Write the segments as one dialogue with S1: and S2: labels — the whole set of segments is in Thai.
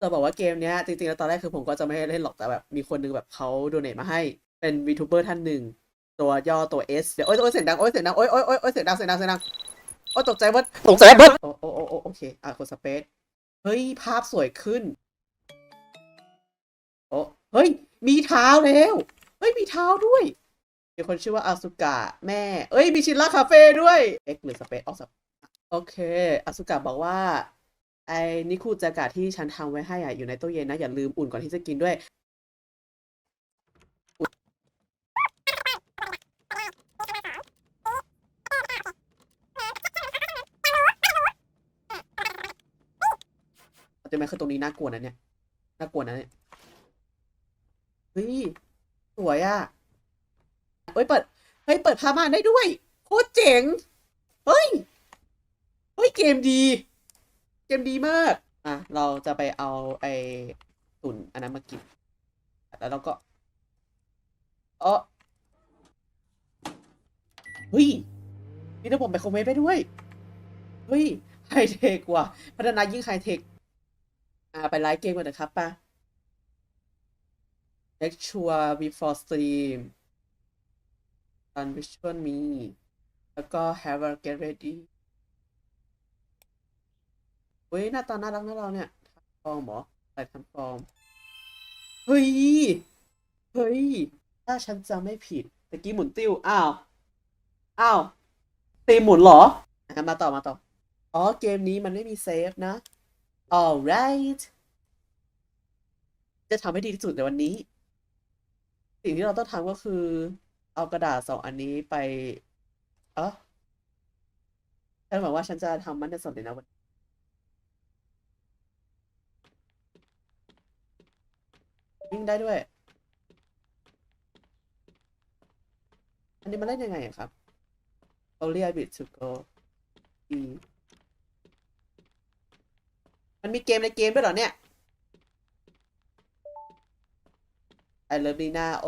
S1: จะบอกว่าเกมเนี้ยจริงๆแล้วตอนแรกคือผมก็จะไม่ให้เล่นหรอกแต่แบบ มีคนนึงแบบเขาโดเนทมาให้ เป็นวีทูเบอร์ท่านหนึ่ง ตัวย่อตัว S เดี๋ยวโอ๊ยโอ๊ยเสียงดังโอ๊ยเสียงดังโอ๊ยโอ๊ยโอ๊ยโอ๊ยเสียงดังเสียงดังเสียงดังโอ๊ยตกใจเบิดตกใจเบิดโอ้โอ้โอ้โอ้โอเคอะกดสเปซเฮ้ยภาพสวยขึ้นโอ้เฮ้ย มีเท้าแล้วเฮ้ยมีเท้าด้วยมีคนชื่อว่าอาสุกะแม่ เอ้ยมีชินล่าคาเฟ่ด้วย X หรือสเปซออกส โอเคอาสุกะบอกว่า ไอ้นิคูจากะที่ฉันทำไว้ให้อะอยู่ในตู้เย็นนะ อย่าลืมอุ่นก่อนที่จะกินด้วยใช่ไหมคือตรงนี้น่ากลัวนะเนี่ย น่ากลัวนะเนี่ย เฮ้ย สวยอะ เฮ้ย เปิด เฮ้ย เปิดพาม่านได้ด้วย โคตรเจ๋ง เฮ้ย เกมดี เกมดีมาก อะ เราจะไปเอาไอ้ตุ่นอันนั้นมากิน แล้วเราก็เออเฮ้ยมีระบบไมโครเวฟได้ด้วย เฮ้ย ไฮเทคว่ะ พัฒนายิ่งไฮเทค อ่า ไปไลฟ์เกมกันนะครับป่ะ Make sure before stream run visual me แล้วก็ have a get ready เฮ้ยหน้าตาน่ารักนะเราเนี่ยทำฟอร์มหรอใส่ทำฟอร์มเฮ้ย เฮ้ย ถ้าฉันจำไม่ผิดตะกี้หมุนติ้ว อ้าว อ้าว ตีหมุนเหรออะมาต่อมาต่อ อ๋อ เกมนี้มันไม่มีเซฟนะ alright จะทำให้ดีที่สุดในวันนี้ สิ่งที่เราต้องทำก็คือ เอากระดาษสองอันนี้ไป เออฉันหวังว่าฉันจะทำมันได้สำเร็จนะวัน วิ่งได้ด้วย อันนี้มันเล่นยังไงครับโอเลียบิทสุโกอีมันมีเกมในเกมด้วยเหรอเนี่ยไอเลิฟลีน่าโอ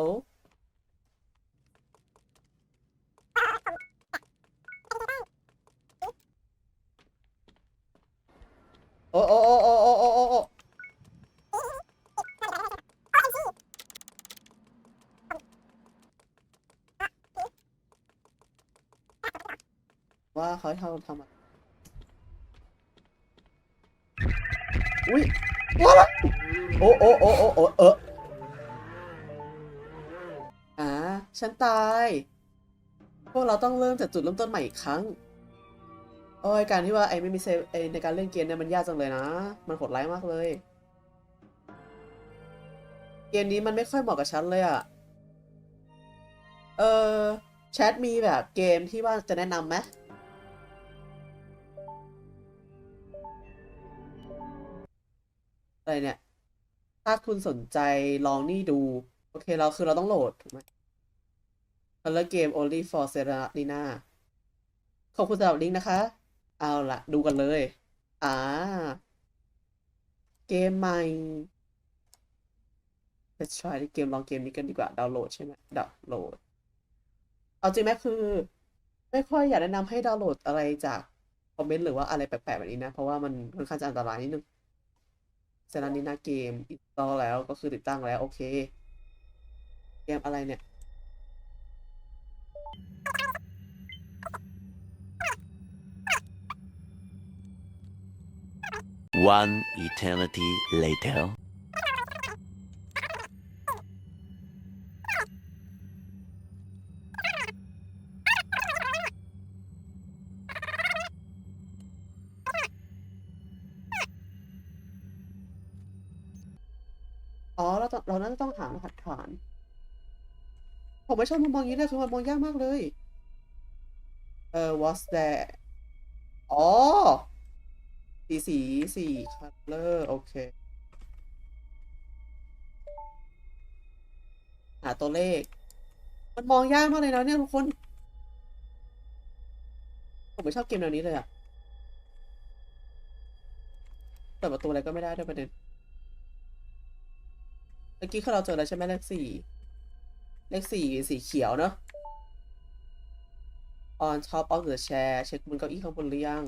S1: โอ้โอ้โอ้ ว่าเขาทำทำอะไรอุ้ยว้าวโอ้โอ้โอ้โอ้โอ้เอออ่าฉันตาย พวกเราต้องเริ่มจากจุดเริ่มต้นใหม่อีกครั้ง โอ้ยการที่ว่าไอ้ไม่มีเซฟไอ้ในการเล่นเกมเนี่ยมันยากจังเลยนะ มันโหดร้ายมากเลย เกมนี้มันไม่ค่อยเหมาะกับฉันเลยอะเออแชทมีแบบเกมที่ว่าจะแนะนำไหม อะไรเนี่ย ถ้าคุณสนใจลองนี่ดู โอเคเราคือเราต้องโหลดถูกไหมแล้วเกม only for Serenina ขอบคุณสำหรับลิงก์นะคะ เอาละดูกันเลย อ่า เกมใหม่ Let's try เกมลองเกมนี้กันดีกว่า ดาวน์โหลดใช่ไหมดาวน์โหลด เอาจริงไหมคือ ไม่ค่อยอยากแนะนำให้ดาวน์โหลดอะไรจากคอมเมนต์หรือว่าอะไรแปลกๆแบบนี้นะ เพราะว่ามันค่อนข้างจะอันตรายนิดนึง เซรานินาเกมอินสตอลแล้วก็คือติดตั้งแล้ว โอเค เกมอะไรเนี่ย
S2: One eternity later.
S1: เราต้น่าจะต้องหารหัสฐาน ผมไม่ชอบมุมมองนี้เลยคือมันมองยากมากเลย เออ what's that อ๋อ สีสีสีคัลเลอร์ โอเคหาตัวเลข มันมองยากมากเลยนะเนี่ยทุกคน ผมไม่ชอบเกมแนวนี้เลยอะเปิดประตูอะไรก็ไม่ได้ด้วยประเด็น มื่อกี้คือเราเจอแล้วใช่ไหมเลขสี่เลขสี่สีเขียวเนอะ on top of the chair เช็คบนเก้าอี้ข้างบนหรือยัง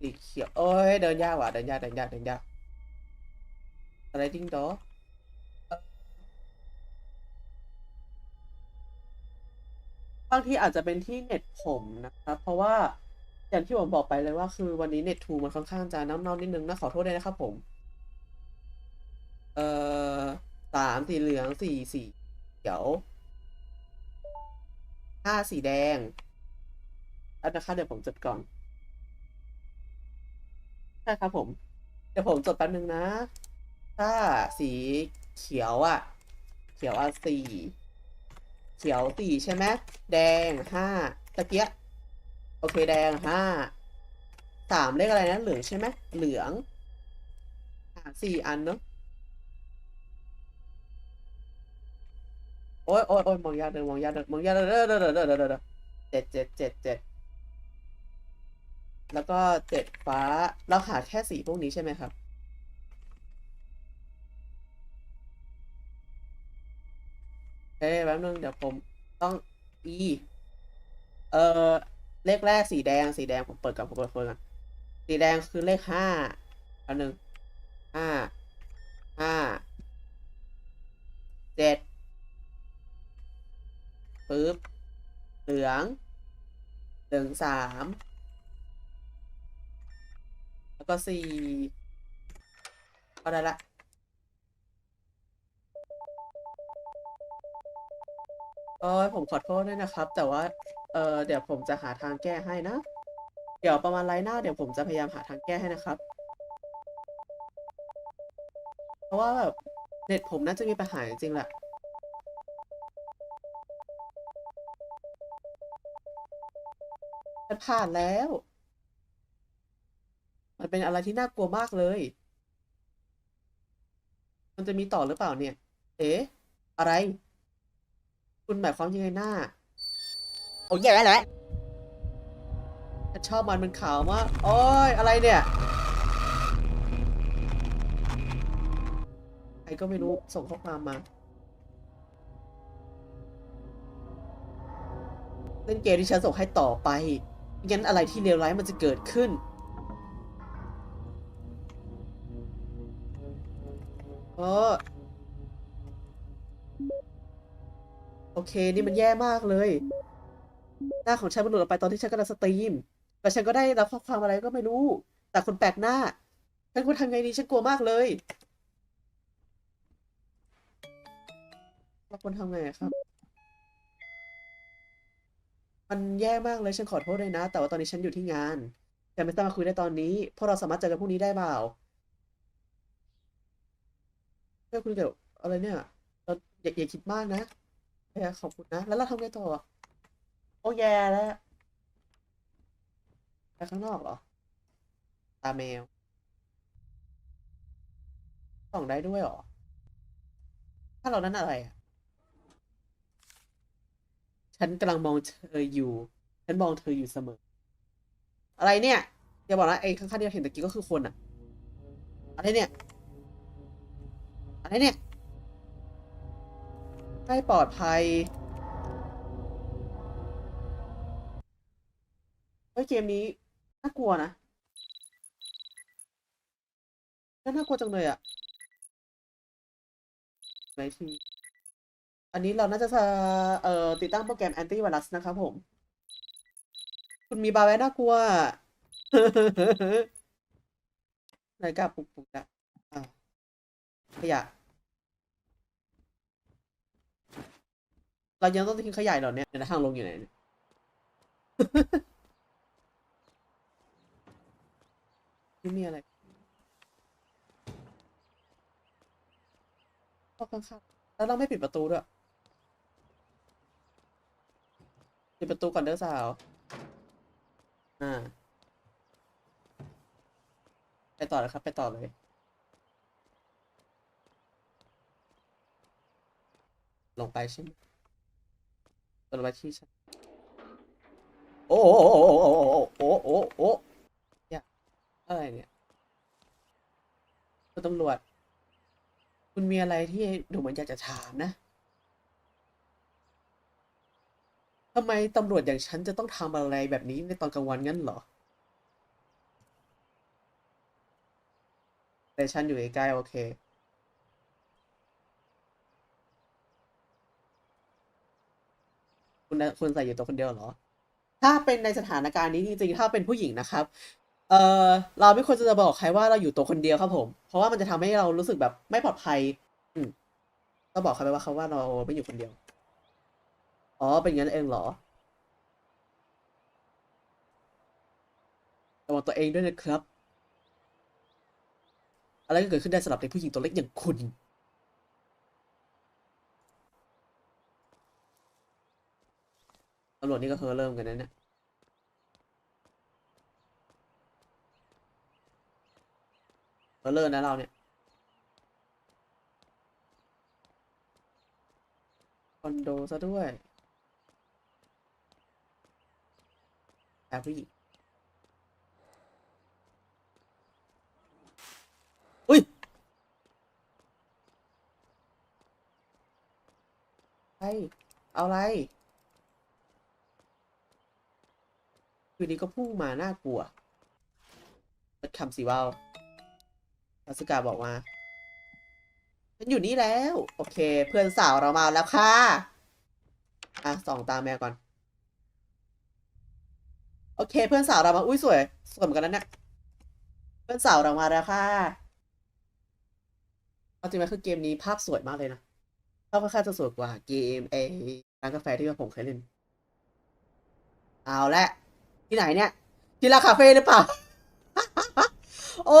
S1: สีเขียวเอ้ยเดินยากว่ะเดินยากเดินยากเดินยากอะไรจริ door บางทีอาจจะเป็นที่เน็ตผมนะครับเพราะว่า อย่างที่ผมบอกไปเลยว่าคือวันนี้เน็ตทูมันค่อนข้างจะน้ำๆนิดนึงนะขอโทษด้วยนะครับผม เอ่อสามสีเหลืองสี่สีเขียวห้าสีแดงอันนะคะเดี๋ยวผมจดก่อนใช่ครับผม เดี๋ยวผมจดแป๊บนึงนะ ถ้าสีเขียวอะเขียวอะสี่เขียวสี่ใช่ไหมแดงห้าตะเกียะ โอเคแดงห้าสามเลขอะไรนะเหลืองใช่ไหมเหลืองอะสี่อันเนาะโอ้ยโอ้ยโอ้ยมองยากเลยมองยากเลยมองยากเลยเด้อเด้อเด้อเด้อเด้อเด้อเจ็ดเจ็ดเจ็ดเจ็ดแล้วก็เจ็ดฟ้าเราหาแค่สีพวกนี้ใช่ไหมครับเฮ้ยแป๊บนึงเดี๋ยวผมต้อง e เอ่อ เลขแรกสีแดงสีแดงผมเปิดก่อนผมเปิดเปิดก่อนสีแดงคือเลขห้าอันหนึ่งห้าห้าเจ็ดปึ๊บเหลืองเหลืองสามแล้วก็สี่ก็ได้ละเออผมขอโทษด้วยนะครับ แต่ว่า เออเดี๋ยวผมจะหาทางแก้ให้นะ เดี๋ยวประมาณไลน์หน้าเดี๋ยวผมจะพยายามหาทางแก้ให้นะครับ เพราะว่าแบบเน็ตผมน่าจะมีปัญหาจริงๆแหละมันผ่านแล้ว มันเป็นอะไรที่น่ากลัวมากเลย มันจะมีต่อหรือเปล่าเนี่ย เอ๊ะ อะไร คุณหมายความยังไงหน้า โอ้ยแย่แล้วฉันชอบมันมันขาวมากโอ้ยอะไรเนี่ยใครก็ไม่รู้ส่งข้อความมา เล่นเกมที่ฉันส่งให้ต่อไปไม่งั้นอะไรที่เลวร้ายมันจะเกิดขึ้น เออโอเค นี่มันแย่มากเลย น้าของฉันมันหลุดออกไปตอนที่ฉันกำลังสตรีมแต่ฉันก็ได้รับข้อความอะไรก็ไม่รู้ แต่คนแปลกหน้าฉันควรทำไงดีฉันกลัวมากเลยเราควรทำไงครับ มันแย่มากเลยฉันขอโทษเลยนะ แต่ว่าตอนนี้ฉันอยู่ที่งานแต่ไม่สามารถคุยได้ตอนนี้พวกเราสามารถเจอกันพรุ่งนี้ได้เปล่าเพื่อคุยเดี๋ยวอะไรเนี่ยเราอย่าอย่าคิดมากนะเออขอบคุณนะ แล้วเราทำไงต่อ อ้แย่แล้วไปข้างนอกเหรอ ตาแมวส่องได้ด้วยเหรอ ถ้าเรานั้นอะไรอะ ฉันกำลังมองเธออยู่ ฉันมองเธออยู่เสมอ อะไรเนี่ยอย่าบอกนะไอ้ข้างๆที่เราเห็นตะกี้ก็คือคนอะ อะไรเนี่ย อะไรเนี่ย ไม่ปลอดภัย เกมนี้น่ากลัวนะน่าน่ากลัวจังเลยอะไหนทีอันนี้เราน่าจะเอ่อติดตั้งโปรแกรมแอนตี้ไวรัสนะครับผม คุณมีบาร์แวน่ากลัวนาฬิกาปลุกปุกอะขยะ เรายังต้องทิ้งขยะเหรอเนี่ยเดี๋ยวนทางลงอยู่ไหน นี่ยไม่มีอะไรข้าข้างๆแล้วเราไม่ปิดประตูด้วย ปิดประตูก่อนเด้อสาว อ่า ไปต่อเลยครับ ไปต่อเลยลงไปใช่ไหมลงไปที่ชั้นโอ้โอ้โอ้โอ้โอ้โอ้โอ้โอ้เนี่ยอะไรเนี่ยคุณ ตำรวจ คุณมีอะไรที่หนูเหมือนอยากจะถามนะทำไมตำรวจอย่างฉันจะต้องทำอะไรแบบนี้ในตอนกลางวันงั้นเหรอสเตชันอยู่ใกล้ๆโอเค คุณคุณใส่อยู่ตัวคนเดียวเหรอ ถ้าเป็นในสถานการณ์นี้จริงๆ ถ้าเป็นผู้หญิงนะครับ เออเราไม่ควรจะบอกใครว่าเราอยู่ตัวคนเดียวครับผม เพราะว่ามันจะทำให้เรารู้สึกแบบไม่ปลอดภัย อืมก็บอกเขาไปว่าเขาว่าเราไม่อยู่คนเดียว อ๋อ เป็นอย่างนั้นเองเหรอระวังตัวเองด้วยนะครับ อะไรก็เกิดขึ้นได้สำหรับเด็กผู้หญิงตัวเล็กอย่างคุณ ตำรวจนี่ก็เฮอเริ่มกันนะเนี่ย เฮ อเลอร์นะเราเนี่ยคอนโดซะด้วยแอบผู้หญิงอุ้ยไอเอาอะไรอยู่ดีก็พุ่งมาน่ากลัวเปิดคำสิว่าว รัสกาบอกมาฉันอยู่นี่แล้ว โอเค เพื่อนสาวเรามาแล้วค่ะ อะส่องตามแมวก่อน โอเค เพื่อนสาวเรามา อุ้ยสวย สวยเหมือนกันนะเนี่ย เพื่อนสาวเรามาแล้วค่ะเอาจริงไหมคือเกมนี้ภาพสวยมากเลยนะภาพค่อนข้างจะสวยกว่าเกมเอร้านกาแฟที่ผมเคยเล่น เอาละที่ไหนเนี่ย ที่ลาคาเฟ่หรือเปล่า โอ้โอ้